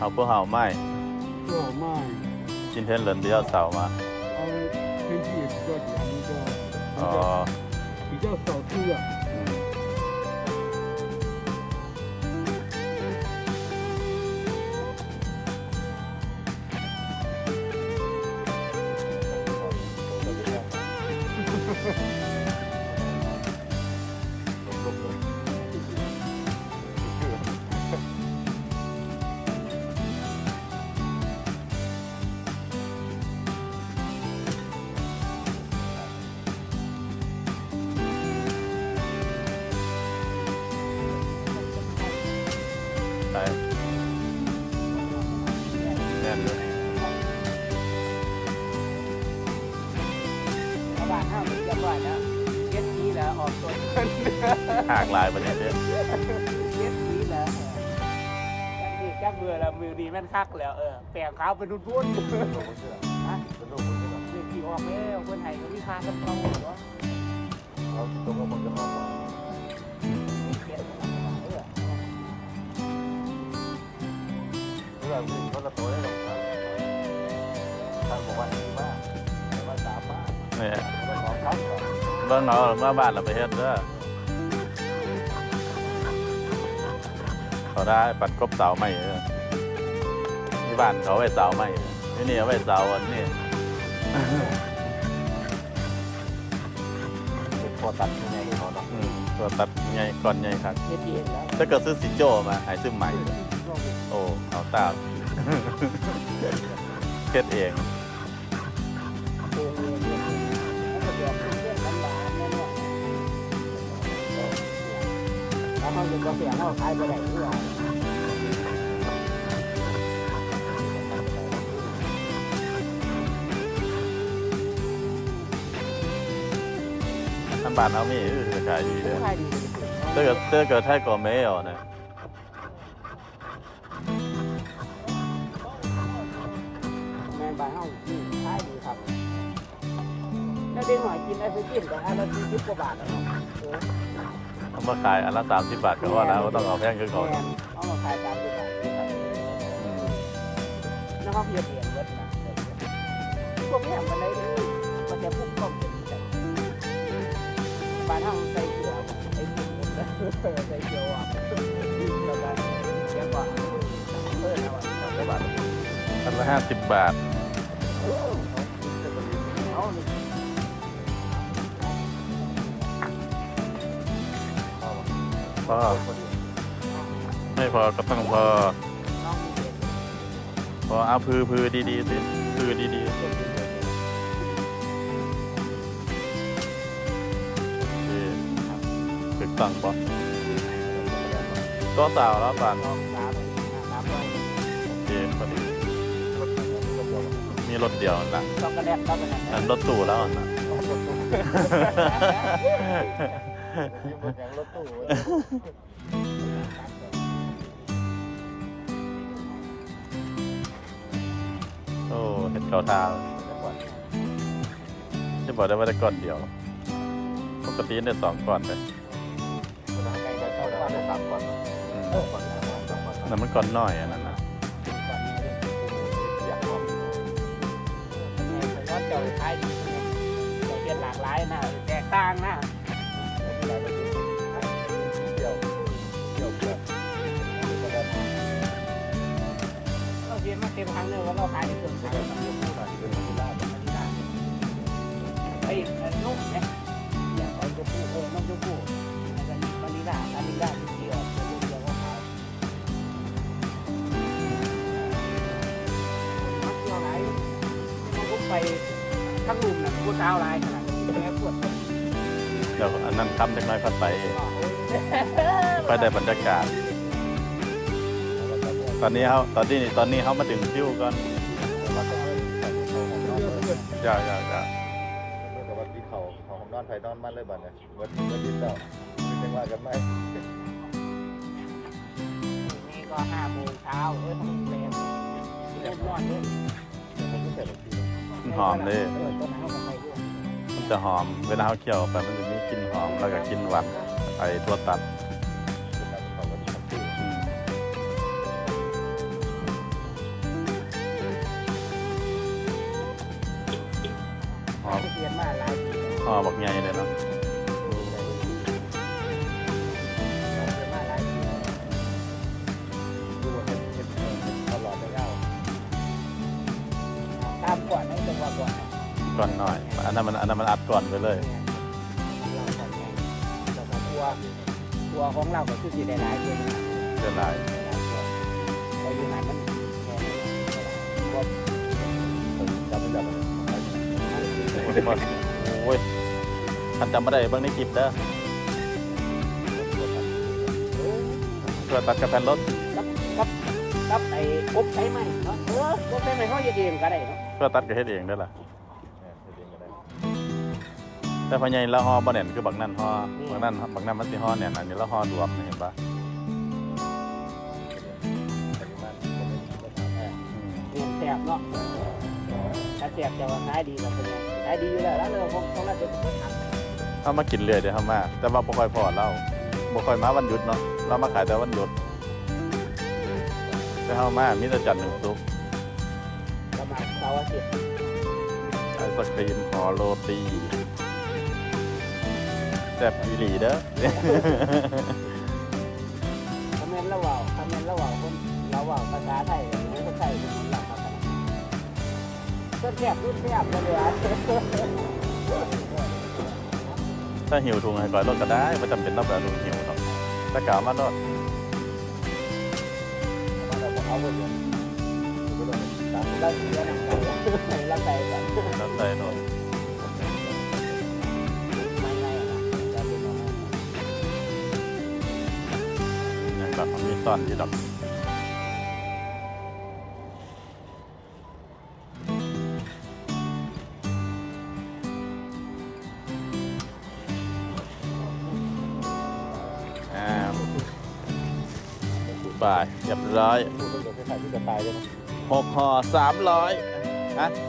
好不好卖？不好卖。今天人比较少吗？啊，天气也比较凉，一个比较少出啊。าวบ้านห้ามเรียบร้อยแล้วเย็ดนี้แล้วออกตัวเย็ดหากลายประเด็นเด้อนี้แล้วจังนี่จักเบื่อแล้วมือดีแม่นคักแล้วเออแปลงขาวเป็นรุ่นพุ่นฮะเด็กที่ออกแล้วคนไทยก็มีค่ากันเก่าเหรอเขียนเออเนี่ ยเบิ่งเอาเมื่อบ้านเราไปเฮ็ดเด้อเขาได้ปัดกบเสาใหม่เด้อที่บ้านเขาไว้เสาใหม่ที่นี่ไว้เสาอันนี้พอตัดยังไงเขาต้องอืมตัวตัดใหญ่ก่อนใหญ่ครับถ้าเกิดซื้อสิโจมาหายซื้อใหม่ โอ้ เอาตามเฮ็ดเอง แล้วเขาจะก็เสียงเขาขายไปไหนเพื่อทำบ้านเอามีคือขายดีเลยขายดีถ้าเกิดถ้าเกิดไทยก็ไม่เอานะแม่บ้านเฮานี่ขายดีครับแล้วเด็กหน่อยกินไอศกรีมแต่อันละสี่สิบกว่าบาทแล้วเนาะ เออเอามาขายอันละสามสิบบาทก็ว่าแล้วก็ต้องเอาแพงคือก่อนแม่เอามาขายตามที่ขายที่ขายแล้วเขาเพียรเองเบิดนะพวกเนี้ยมันได้เลยมันจะพุ่งเข้าเป็นใจบ้านเฮาใส่เกลือใส่ถุงหมดเลยใส่เกลืออะแล้วก็เสียกว่าเออแล้วอะแล้วก็อันละห้าสิบบาท เอานี่ พอ ไม่พอก็ต้องพอน้องมีเด็กพอเอาพือพือดีๆสิพือดีๆโอเคถึกต้องปะก็สาวแล้วป่านน้องสามสามร้อยโอเคพอดีมีรถเดียวนะช็อกโกแลตช็อกโกแลตอันรถตู้แล้วนะ รถตู้โอ้เห็ดเกาทาจะบอกได้ว่าได้ก้อนเดียว ปกติได้สองก้อนเลยไกลกันเข้าได้ได้สามวันอืมเออวันละสามวันนั่นมันก้อนน้อยอันนั้นนะอยากลองเพราะเจ้าขายดีเจ้าเปลี่ยนหลากหลายนะแตกต่างนะ ราเปลี่ยนมาเต็มครั้งเลยว่าเราขายในส่วนจะขายได้ทำเรื่องผู้หน่อยเป็นคนล่าไอ้นุ่มเนี่ยอย่างเอาตัวผู้เออน้องตัวผู้แล้วก็นี่มานิลาอันนี้ได้ที่เดียวตัวเดียวก็ขายมักเที่ยวไหนมันก็ไปทั้งลุมนะกูเท้าลายขนาดนี้แล้วปวดเดี๋ยวอันนั้นคำเล็กน้อยพัดไป ไปได้บรรยากาศ ตอนนี้เขาตอนนี้ตอนนี้เขามาถึงคิวก่อนอยาอยาอยากแต่ว่าที่เขาเขาของนอนไผ่นอนมันเลยบัดเนี่ยเมื่อเมื่อดินเจ้ามีจังหวะกันไหมนี่ก็ห้าโมงเช้าเออทั้งแรมเริ่มร้อนเลยมันก็เล้วทีมันหอมเลยเออต้นน้ำก็ไปด้วยมันจะหอมเวลาเขาเคี่ยวไปมันจะมีกลิ่นหอมแล้วก็กลิ่นหวานไอ้ทั่วตัด หอมบักใหญ่เลยเนาะเรียนมาหลายปีดูว่าเป็นเป็นตลอดไม่ยาวตามก่อนให้จังหวะก่อนก่อนหน่อย อันนั้นมันอันนั้นมันอัดก่อนไปเลย เราก่อนไงเราก็ตัวตัวของเราก็คือสิได้หลายเดือนเดือนหลายพออยู่ไหนมันแค่นี้ก็จำไม่ได้โอ้ย ท่านจำไม่ได้เบิ่งในคลิปเด้อเพื่อตัดกระแผ่นรถกับไอ้กบใช้ไหมเนาะเออกบใช้ไหมเขาเฮ็ดเองก็ได้เนาะเพื่อตัดก็เฮ็ดเองได้อล่ะเนี่ยจริงๆก็ได้แต่พอใหญ่ละฮอบ่แน่นคือบักนั่นฮอบักนั่นบักนั่นมันสิฮอแน่นอันนี้ละฮอรวมนี่เห็นปะปริมาณก็ไม่ก็ถามแม่อืมเรียนแสบเนาะถ้าแสบจะว่าขายดีกว่าเป็นไงขายดีอยู่แล้วแล้วเราของของเราจะเป็นทำ เอามากินเรื่อยเดี๋ยวเฮามาแต่ว่าบ่ค่อยพอเราบ่ค่อยมาวันหยุดเนาะเรามาขายแต่วันหยุดแต่เฮามามีแต่จันทร์ถึงศุกร์ประมาณเสาร์อาทิตย์ไอศครีมห่อโรตีแซ่บอีหลีเด้อคอมเมนต์ระหว่างคอมเมนต์ระหว่างคนระหว่างภาษาไทยหรือภาษาไทยเป็นหลักภาษาก็แสบรุ่นแสบเลยอะ ถ้าหิวทุงให้ก่อยรถก็ได้บ่จำเป็นต้องแบบหิวหรอกถ้ากล่าวมารถมาเราบอกเอาหมดเลยก็ต้องตามเราเสียหนังไก่เราไก่แบบแล้วใส่รถไม่ไม่เราเป็นประมาณอย่างแบบมีซ่อนอยู่ดอก บายเรียบร้อยพูดเรื่องคล้ายๆที่จะตายเลยนะหกห่อสามร้อยฮะเ